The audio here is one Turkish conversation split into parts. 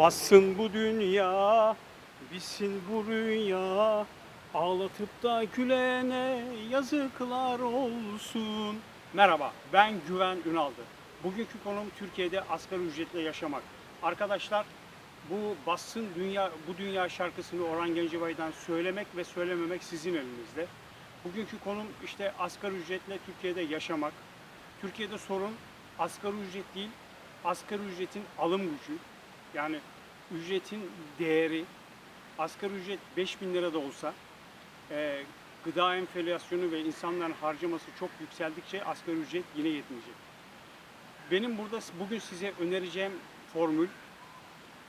Bassın bu dünya, bitsin bu rüya. Ağlatıp da gülene yazıklar olsun. Merhaba, ben Güven Ünaldı. Bugünkü konum Türkiye'de asgari ücretle yaşamak. Arkadaşlar, bu bassın dünya bu dünya şarkısını Orhan Gencebay'dan söylemek ve söylememek sizin elinizde. Bugünkü konum işte asgari ücretle Türkiye'de yaşamak. Türkiye'de sorun asgari ücret değil, asgari ücretin alım gücü. Yani ücretin değeri, asgari ücret 5000 lira da olsa e, gıda enflasyonu ve insanların harcaması çok yükseldikçe asgari ücret yine yetmeyecek. Benim burada bugün size önereceğim formül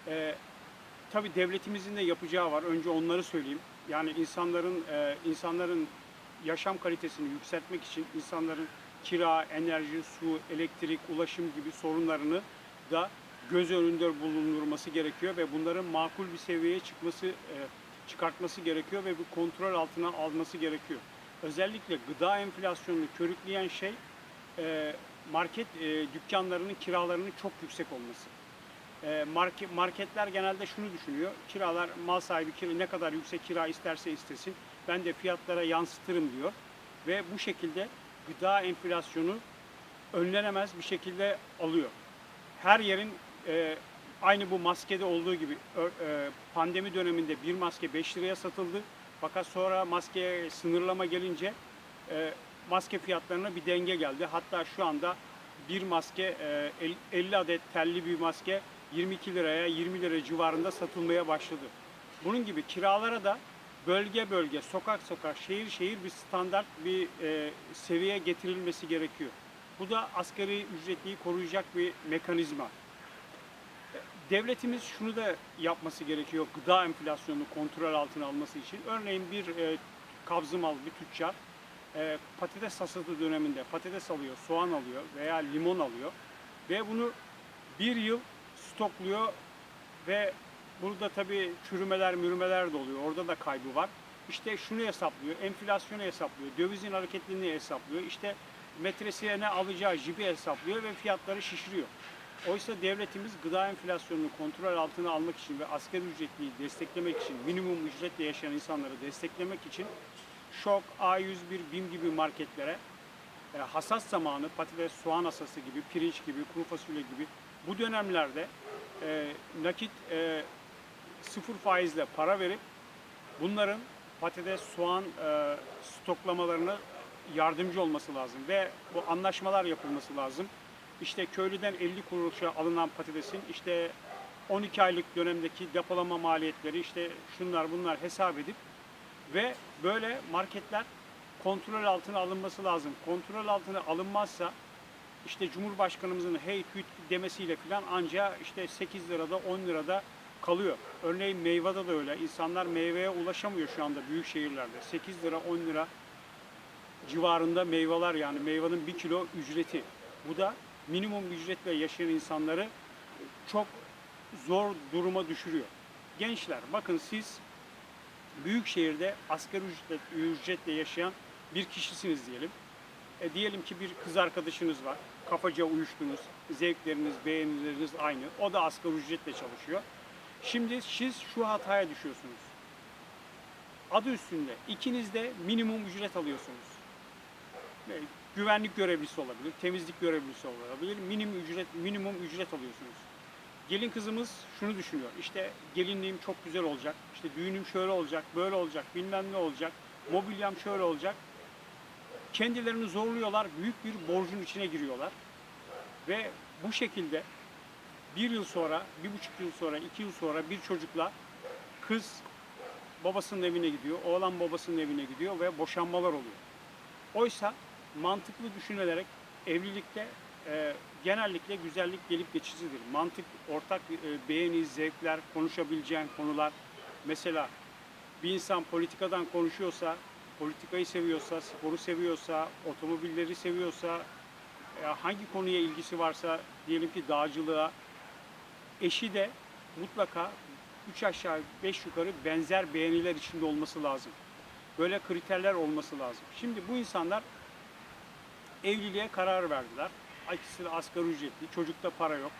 e, tabii devletimizin de yapacağı var. Önce onları söyleyeyim. Yani insanların e, insanların yaşam kalitesini yükseltmek için insanların kira, enerji, su, elektrik, ulaşım gibi sorunlarını da göz önünde bulundurması gerekiyor ve bunların makul bir seviyeye çıkması e, çıkartması gerekiyor ve bu kontrol altına alması gerekiyor. Özellikle gıda enflasyonunu körükleyen şey e, market e, dükkanlarının kiralarının çok yüksek olması. Market, marketler genelde şunu düşünüyor. Kiralar mal sahibi kira, ne kadar yüksek kira isterse istesin ben de fiyatlara yansıtırım diyor. Ve bu şekilde gıda enflasyonu önlenemez bir şekilde alıyor. Her yerin e, aynı bu maskede olduğu gibi e, pandemi döneminde bir maske 5 liraya satıldı. Fakat sonra maskeye sınırlama gelince e, maske fiyatlarına bir denge geldi. Hatta şu anda bir maske e, el- 50 adet telli bir maske 22 liraya 20 lira civarında satılmaya başladı. Bunun gibi kiralara da bölge bölge, sokak sokak, şehir şehir bir standart bir e, seviyeye getirilmesi gerekiyor. Bu da asgari ücretliyi koruyacak bir mekanizma. Devletimiz şunu da yapması gerekiyor gıda enflasyonunu kontrol altına alması için. Örneğin bir e, kabzımal bir tüccar e, patates hasatı döneminde patates alıyor, soğan alıyor veya limon alıyor ve bunu bir yıl stokluyor ve burada tabii çürümeler, mürümeler de oluyor. Orada da kaybı var. İşte şunu hesaplıyor, enflasyonu hesaplıyor, dövizin hareketliliğini hesaplıyor. İşte metresiye ne alacağı jibi hesaplıyor ve fiyatları şişiriyor. Oysa devletimiz gıda enflasyonunu kontrol altına almak için ve asgari ücretliyi desteklemek için, minimum ücretle yaşayan insanları desteklemek için Şok, A101, BİM gibi marketlere e, hasat zamanı patates, soğan hasası gibi, pirinç gibi, kuru fasulye gibi bu dönemlerde e, nakit e, sıfır faizle para verip bunların patates, soğan e, stoklamalarına yardımcı olması lazım ve bu anlaşmalar yapılması lazım. İşte köylüden 50 kuruşa alınan patatesin işte 12 aylık dönemdeki depolama maliyetleri işte şunlar bunlar hesap edip ve böyle marketler kontrol altına alınması lazım. Kontrol altına alınmazsa işte Cumhurbaşkanımızın hey hüt demesiyle filan anca işte 8 lirada 10 lirada kalıyor. Örneğin meyvede de öyle. İnsanlar meyveye ulaşamıyor şu anda büyük şehirlerde. 8 lira 10 lira civarında meyveler yani meyvenin bir kilo ücreti. Bu da minimum ücretle yaşayan insanları çok zor duruma düşürüyor. Gençler bakın siz büyük şehirde asgari ücretle, yaşayan bir kişisiniz diyelim. E, diyelim ki bir kız arkadaşınız var. Kafaca uyuştunuz. Zevkleriniz, beğenileriniz aynı. O da asgari ücretle çalışıyor. Şimdi siz şu hataya düşüyorsunuz. Adı üstünde ikiniz de minimum ücret alıyorsunuz. Güvenlik görevlisi olabilir, temizlik görevlisi olabilir. Minimum ücret minimum ücret alıyorsunuz. Gelin kızımız şunu düşünüyor. İşte gelinliğim çok güzel olacak. İşte düğünüm şöyle olacak, böyle olacak, bilmem ne olacak. Mobilyam şöyle olacak. Kendilerini zorluyorlar, büyük bir borcun içine giriyorlar. Ve bu şekilde bir yıl sonra, bir buçuk yıl sonra, iki yıl sonra bir çocukla kız babasının evine gidiyor, oğlan babasının evine gidiyor ve boşanmalar oluyor. Oysa mantıklı düşünülerek evlilikte e, genellikle güzellik gelip geçicidir. Mantık, ortak e, beğeni, zevkler, konuşabileceğin konular. Mesela bir insan politikadan konuşuyorsa, politikayı seviyorsa, sporu seviyorsa, otomobilleri seviyorsa, e, hangi konuya ilgisi varsa diyelim ki dağcılığa, eşi de mutlaka 3 aşağı 5 yukarı benzer beğeniler içinde olması lazım. Böyle kriterler olması lazım. Şimdi bu insanlar evliliğe karar verdiler. İkisi de asgari ücretli, çocukta para yok.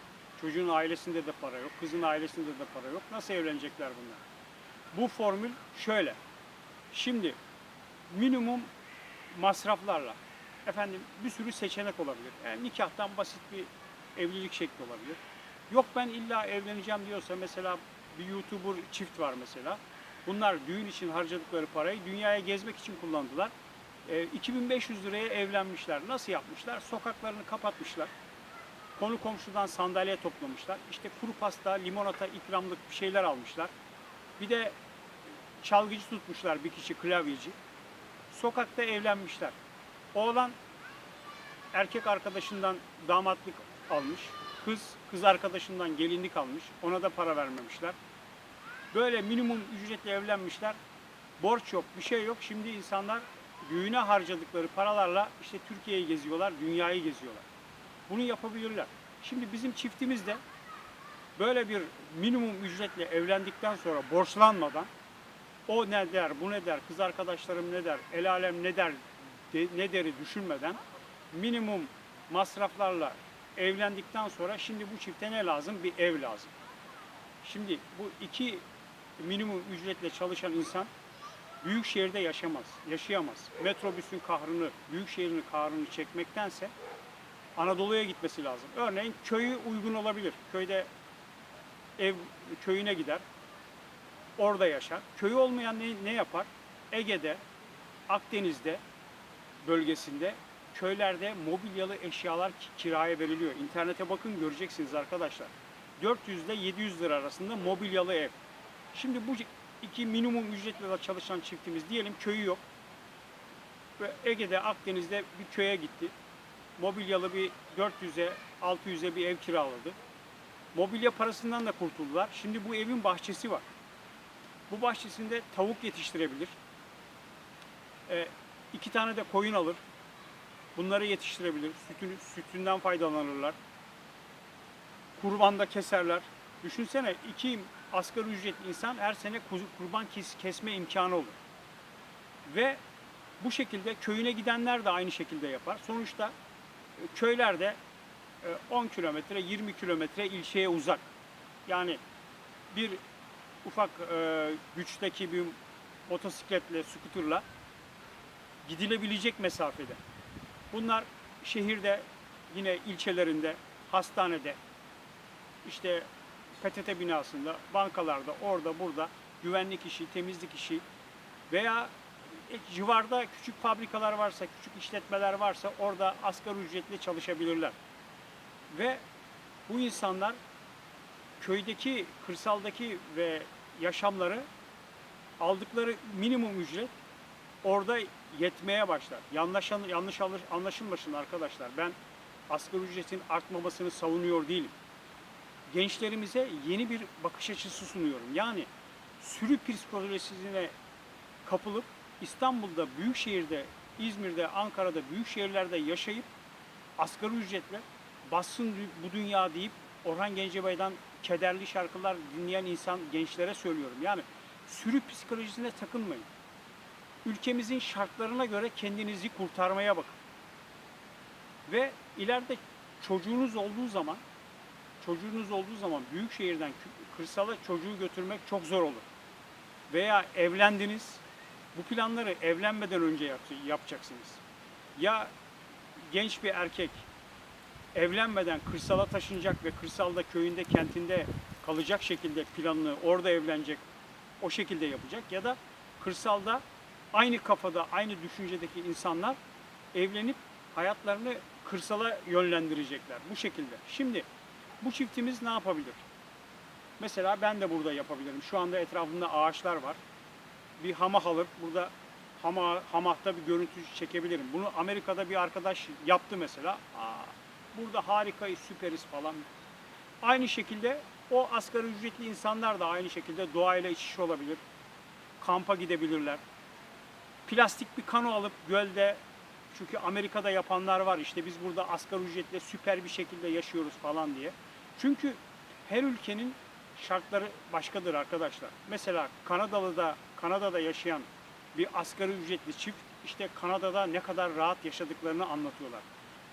Çocuğun ailesinde de para yok, kızın ailesinde de para yok. Nasıl evlenecekler bunlar? Bu formül şöyle. Şimdi minimum masraflarla efendim bir sürü seçenek olabilir. Yani nikahtan basit bir evlilik şekli olabilir. Yok ben illa evleneceğim diyorsa mesela bir YouTuber çift var mesela. Bunlar düğün için harcadıkları parayı dünyaya gezmek için kullandılar. E, 2500 liraya evlenmişler. Nasıl yapmışlar? Sokaklarını kapatmışlar. Konu komşudan sandalye toplamışlar. İşte kuru pasta, limonata, ikramlık bir şeyler almışlar. Bir de çalgıcı tutmuşlar bir kişi klavyeci. Sokakta evlenmişler. Oğlan erkek arkadaşından damatlık almış. Kız kız arkadaşından gelinlik almış. Ona da para vermemişler. Böyle minimum ücretle evlenmişler. Borç yok, bir şey yok. Şimdi insanlar düğüne harcadıkları paralarla işte Türkiye'yi geziyorlar, dünyayı geziyorlar. Bunu yapabilirler. Şimdi bizim çiftimiz de böyle bir minimum ücretle evlendikten sonra borçlanmadan o ne der, bu ne der, kız arkadaşlarım ne der, el alem ne der, de, ne deri düşünmeden minimum masraflarla evlendikten sonra şimdi bu çifte ne lazım? Bir ev lazım. Şimdi bu iki minimum ücretle çalışan insan büyük şehirde yaşamaz, yaşayamaz. Metrobüsün kahrını, büyük şehrin kahrını çekmektense Anadolu'ya gitmesi lazım. Örneğin köyü uygun olabilir. Köyde ev köyüne gider. Orada yaşar. Köyü olmayan ne, ne yapar? Ege'de, Akdeniz'de bölgesinde köylerde mobilyalı eşyalar ki- kiraya veriliyor. İnternete bakın göreceksiniz arkadaşlar. 400 ile 700 lira arasında mobilyalı ev. Şimdi bu iki minimum ücretle çalışan çiftimiz diyelim köyü yok. Ve Ege'de, Akdeniz'de bir köye gitti. Mobilyalı bir 400'e, 600'e bir ev kiraladı. Mobilya parasından da kurtuldular. Şimdi bu evin bahçesi var. Bu bahçesinde tavuk yetiştirebilir. Ee, iki tane de koyun alır. Bunları yetiştirebilir. Sütünü, sütünden faydalanırlar. Kurbanda keserler. Düşünsene iki asgari ücretli insan her sene kurban kes- kesme imkanı olur. Ve bu şekilde köyüne gidenler de aynı şekilde yapar. Sonuçta e, köylerde e, 10 kilometre, 20 kilometre ilçeye uzak. Yani bir ufak e, güçteki bir motosikletle, skuterla gidilebilecek mesafede. Bunlar şehirde yine ilçelerinde, hastanede, işte PTT binasında, bankalarda, orada burada güvenlik işi, temizlik işi veya e, civarda küçük fabrikalar varsa, küçük işletmeler varsa orada asgari ücretle çalışabilirler. Ve bu insanlar köydeki, kırsaldaki ve yaşamları aldıkları minimum ücret orada yetmeye başlar. Yanlış, yanlış anlaşılmasın arkadaşlar. Ben asgari ücretin artmamasını savunuyor değilim. Gençlerimize yeni bir bakış açısı sunuyorum. Yani sürü psikolojisine kapılıp İstanbul'da, büyük şehirde, İzmir'de, Ankara'da, büyük şehirlerde yaşayıp asgari ücretle bassın bu dünya deyip Orhan Gencebay'dan kederli şarkılar dinleyen insan gençlere söylüyorum. Yani sürü psikolojisine takılmayın. Ülkemizin şartlarına göre kendinizi kurtarmaya bakın. Ve ileride çocuğunuz olduğu zaman çocuğunuz olduğu zaman büyük şehirden kırsala çocuğu götürmek çok zor olur. Veya evlendiniz. Bu planları evlenmeden önce yap- yapacaksınız. Ya genç bir erkek evlenmeden kırsala taşınacak ve kırsalda köyünde kentinde kalacak şekilde planını orada evlenecek o şekilde yapacak ya da kırsalda aynı kafada aynı düşüncedeki insanlar evlenip hayatlarını kırsala yönlendirecekler bu şekilde. Şimdi bu çiftimiz ne yapabilir? Mesela ben de burada yapabilirim. Şu anda etrafımda ağaçlar var. Bir hamah alır. Burada hama, hamahta bir görüntü çekebilirim. Bunu Amerika'da bir arkadaş yaptı mesela. Aa, burada harikayız, süperiz falan. Aynı şekilde o asgari ücretli insanlar da aynı şekilde doğayla iç içe olabilir. Kampa gidebilirler. Plastik bir kano alıp gölde çünkü Amerika'da yapanlar var işte biz burada asgari ücretle süper bir şekilde yaşıyoruz falan diye. Çünkü her ülkenin şartları başkadır arkadaşlar. Mesela Kanadalı'da Kanada'da yaşayan bir asgari ücretli çift işte Kanada'da ne kadar rahat yaşadıklarını anlatıyorlar.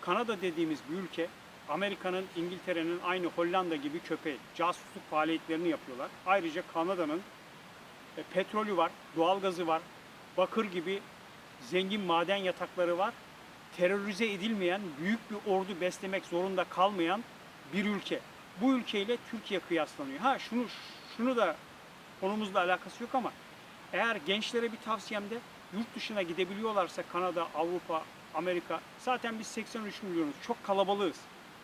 Kanada dediğimiz bir ülke Amerika'nın, İngiltere'nin aynı Hollanda gibi köpeği. Casusluk faaliyetlerini yapıyorlar. Ayrıca Kanada'nın e, petrolü var, doğalgazı var, bakır gibi zengin maden yatakları var. Terörize edilmeyen, büyük bir ordu beslemek zorunda kalmayan bir ülke. Bu ülkeyle Türkiye kıyaslanıyor. Ha şunu şunu da konumuzla alakası yok ama eğer gençlere bir tavsiyemde yurt dışına gidebiliyorlarsa Kanada, Avrupa, Amerika zaten biz 83 milyonuz. Çok kalabalığız.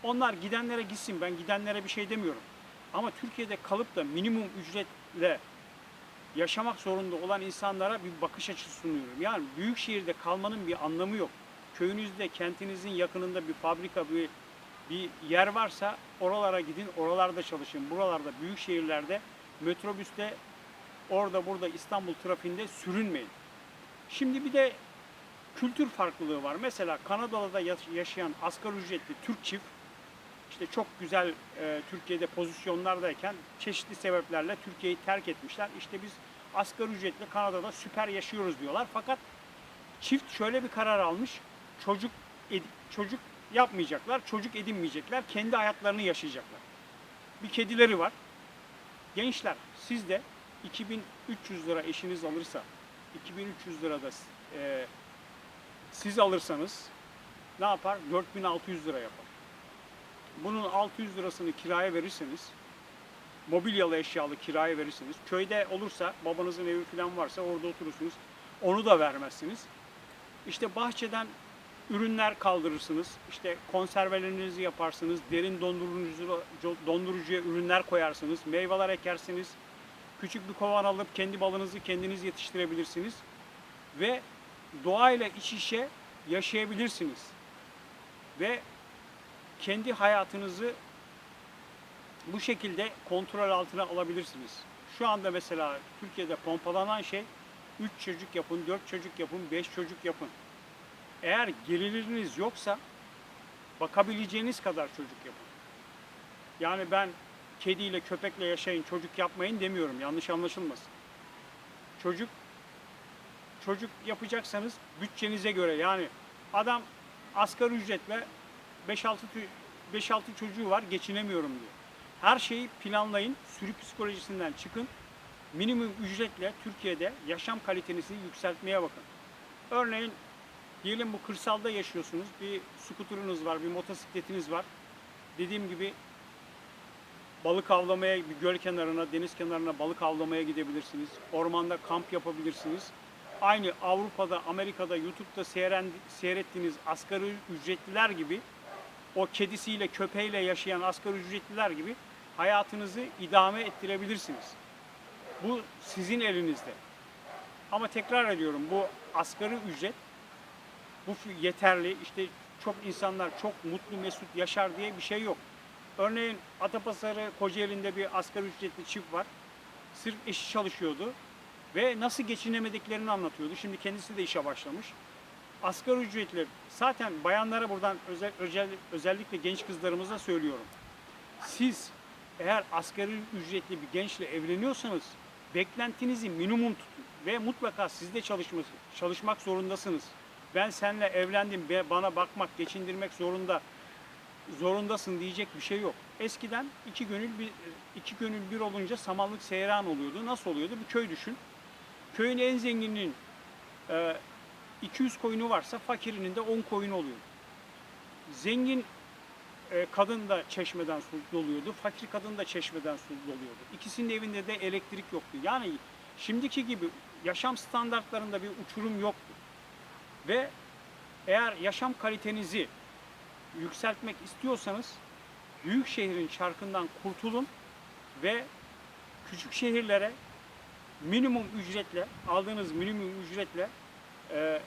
Onlar gidenlere gitsin. Ben gidenlere bir şey demiyorum. Ama Türkiye'de kalıp da minimum ücretle yaşamak zorunda olan insanlara bir bakış açısı sunuyorum. Yani büyük şehirde kalmanın bir anlamı yok. Köyünüzde, kentinizin yakınında bir fabrika, bir bir yer varsa oralara gidin, oralarda çalışın. Buralarda, büyük şehirlerde metrobüste orada burada İstanbul trafiğinde sürünmeyin. Şimdi bir de kültür farklılığı var. Mesela Kanada'da yaş- yaşayan asgari ücretli Türk çift işte çok güzel e, Türkiye'de pozisyonlardayken çeşitli sebeplerle Türkiye'yi terk etmişler. İşte biz asgari ücretle Kanada'da süper yaşıyoruz diyorlar. Fakat çift şöyle bir karar almış. Çocuk çocuk yapmayacaklar, çocuk edinmeyecekler, kendi hayatlarını yaşayacaklar. Bir kedileri var. Gençler siz de 2300 lira eşiniz alırsa, 2300 lira da e, siz alırsanız ne yapar? 4600 lira yapar. Bunun 600 lirasını kiraya verirseniz, mobilyalı eşyalı kiraya verirsiniz. Köyde olursa, babanızın evi falan varsa orada oturursunuz. Onu da vermezsiniz. İşte bahçeden ürünler kaldırırsınız. İşte konservelerinizi yaparsınız. Derin dondurucuya, dondurucuya ürünler koyarsınız. Meyveler ekersiniz. Küçük bir kovan alıp kendi balınızı kendiniz yetiştirebilirsiniz. Ve doğayla iç içe yaşayabilirsiniz. Ve kendi hayatınızı bu şekilde kontrol altına alabilirsiniz. Şu anda mesela Türkiye'de pompalanan şey 3 çocuk yapın, 4 çocuk yapın, 5 çocuk yapın. Eğer geliriniz yoksa bakabileceğiniz kadar çocuk yapın. Yani ben kediyle köpekle yaşayın, çocuk yapmayın demiyorum. Yanlış anlaşılmasın. Çocuk çocuk yapacaksanız bütçenize göre yani adam asgari ücretle 5-6 tü- 5-6 çocuğu var geçinemiyorum diyor. Her şeyi planlayın, sürü psikolojisinden çıkın. Minimum ücretle Türkiye'de yaşam kalitenizi yükseltmeye bakın. Örneğin diyelim bu kırsalda yaşıyorsunuz. Bir skuterınız var, bir motosikletiniz var. Dediğim gibi balık avlamaya, bir göl kenarına, deniz kenarına balık avlamaya gidebilirsiniz. Ormanda kamp yapabilirsiniz. Aynı Avrupa'da, Amerika'da, YouTube'da seyren, seyrettiğiniz asgari ücretliler gibi o kedisiyle, köpeğiyle yaşayan asgari ücretliler gibi hayatınızı idame ettirebilirsiniz. Bu sizin elinizde. Ama tekrar ediyorum bu asgari ücret bu yeterli. İşte çok insanlar çok mutlu mesut yaşar diye bir şey yok. Örneğin Atapasarı Kocaeli'nde bir asgari ücretli çift var. Sırf eşi çalışıyordu ve nasıl geçinemediklerini anlatıyordu. Şimdi kendisi de işe başlamış. Asgari ücretli zaten bayanlara buradan özel, özel, özellikle genç kızlarımıza söylüyorum. Siz eğer asgari ücretli bir gençle evleniyorsanız beklentinizi minimum tutun ve mutlaka siz de çalışması, çalışmak zorundasınız. Ben seninle evlendim bana bakmak, geçindirmek zorunda zorundasın diyecek bir şey yok. Eskiden iki gönül bir iki gönül bir olunca samanlık seyran oluyordu. Nasıl oluyordu? Bir köy düşün. Köyün en zengininin e, 200 koyunu varsa fakirinin de 10 koyunu oluyor. Zengin e, kadın da çeşmeden su doluyordu. Fakir kadın da çeşmeden su doluyordu. İkisinin evinde de elektrik yoktu. Yani şimdiki gibi yaşam standartlarında bir uçurum yoktu. Ve eğer yaşam kalitenizi yükseltmek istiyorsanız büyük şehrin çarkından kurtulun ve küçük şehirlere minimum ücretle aldığınız minimum ücretle e,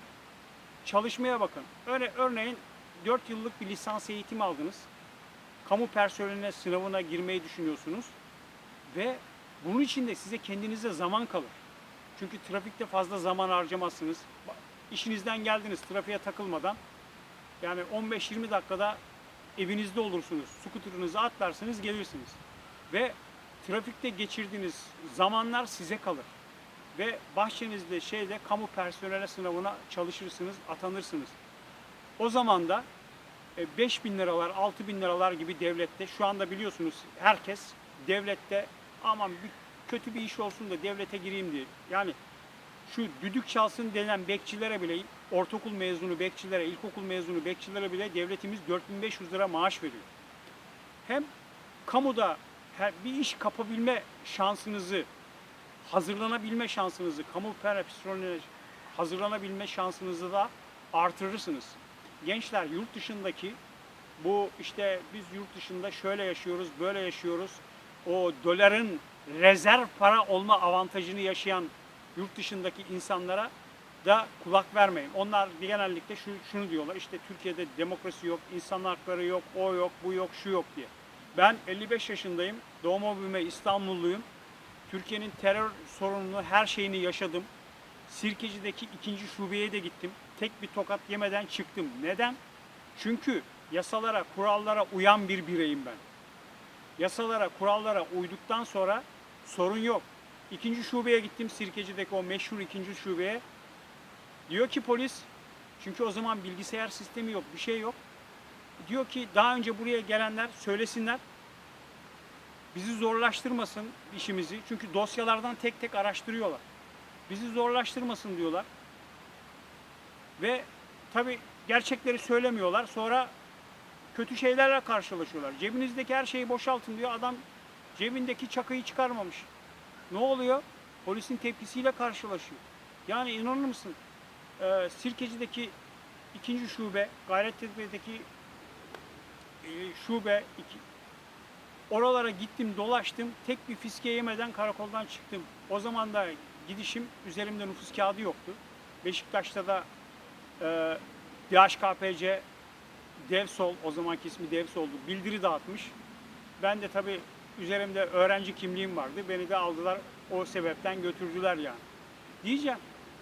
çalışmaya bakın. Öyle örneğin 4 yıllık bir lisans eğitimi aldınız. Kamu personeline sınavına girmeyi düşünüyorsunuz ve bunun için de size kendinize zaman kalır. Çünkü trafikte fazla zaman harcamazsınız. İşinizden geldiniz trafiğe takılmadan yani 15-20 dakikada evinizde olursunuz. Skuterınızı atlarsınız gelirsiniz. Ve trafikte geçirdiğiniz zamanlar size kalır. Ve bahçenizde şeyde kamu personel sınavına çalışırsınız, atanırsınız. O zaman da 5 bin liralar, 6 bin liralar gibi devlette şu anda biliyorsunuz herkes devlette aman bir kötü bir iş olsun da devlete gireyim diye. Yani şu düdük çalsın denen bekçilere bile ortaokul mezunu bekçilere, ilkokul mezunu bekçilere bile devletimiz 4500 lira maaş veriyor. Hem kamuda her- bir iş kapabilme şansınızı, hazırlanabilme şansınızı, kamu personeline hazırlanabilme şansınızı da artırırsınız. Gençler yurt dışındaki bu işte biz yurt dışında şöyle yaşıyoruz, böyle yaşıyoruz. O doların rezerv para olma avantajını yaşayan yurt dışındaki insanlara da kulak vermeyin. Onlar genellikle şu, şunu diyorlar işte Türkiye'de demokrasi yok, insan hakları yok, o yok, bu yok, şu yok diye. Ben 55 yaşındayım, doğma büyüme İstanbulluyum. Türkiye'nin terör sorununu, her şeyini yaşadım. Sirkeci'deki ikinci şubeye de gittim. Tek bir tokat yemeden çıktım. Neden? Çünkü yasalara, kurallara uyan bir bireyim ben. Yasalara, kurallara uyduktan sonra sorun yok. İkinci şubeye gittim Sirkeci'deki o meşhur ikinci şubeye. Diyor ki polis, çünkü o zaman bilgisayar sistemi yok, bir şey yok. Diyor ki daha önce buraya gelenler söylesinler. Bizi zorlaştırmasın işimizi. Çünkü dosyalardan tek tek araştırıyorlar. Bizi zorlaştırmasın diyorlar. Ve tabi gerçekleri söylemiyorlar. Sonra kötü şeylerle karşılaşıyorlar. Cebinizdeki her şeyi boşaltın diyor. Adam cebindeki çakıyı çıkarmamış. Ne oluyor? Polisin tepkisiyle karşılaşıyor. Yani inanır mısın? Ee, Sirkeci'deki ikinci şube, Gayrettepe'deki e, şube, iki, oralara gittim, dolaştım. Tek bir fiske yemeden karakoldan çıktım. O zaman da gidişim, üzerimde nüfus kağıdı yoktu. Beşiktaş'ta da e, DHKPC Devsol, o zamanki ismi Devsol'du, bildiri dağıtmış. Ben de tabii üzerimde öğrenci kimliğim vardı. Beni de aldılar, o sebepten götürdüler yani. Diyeceğim,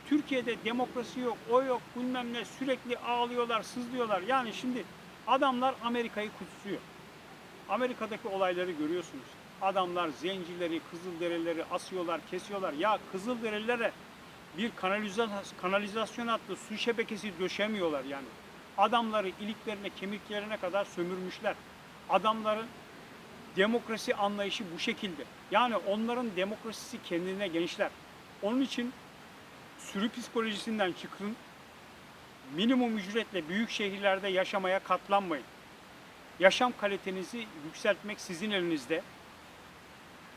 Türkiye'de demokrasi yok, o yok, bilmem ne, sürekli ağlıyorlar, sızlıyorlar. Yani şimdi adamlar Amerika'yı kutsuyor. Amerika'daki olayları görüyorsunuz. Adamlar zencileri, kızılderilileri asıyorlar, kesiyorlar. Ya kızılderililere bir kanalizasyon, adlı su şebekesi döşemiyorlar yani. Adamları iliklerine, kemiklerine kadar sömürmüşler. Adamların demokrasi anlayışı bu şekilde. Yani onların demokrasisi kendine gençler. Onun için sürü psikolojisinden çıkın. Minimum ücretle büyük şehirlerde yaşamaya katlanmayın. Yaşam kalitenizi yükseltmek sizin elinizde.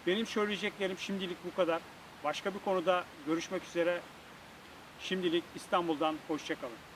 Benim söyleyeceklerim şimdilik bu kadar. Başka bir konuda görüşmek üzere. Şimdilik İstanbul'dan hoşçakalın.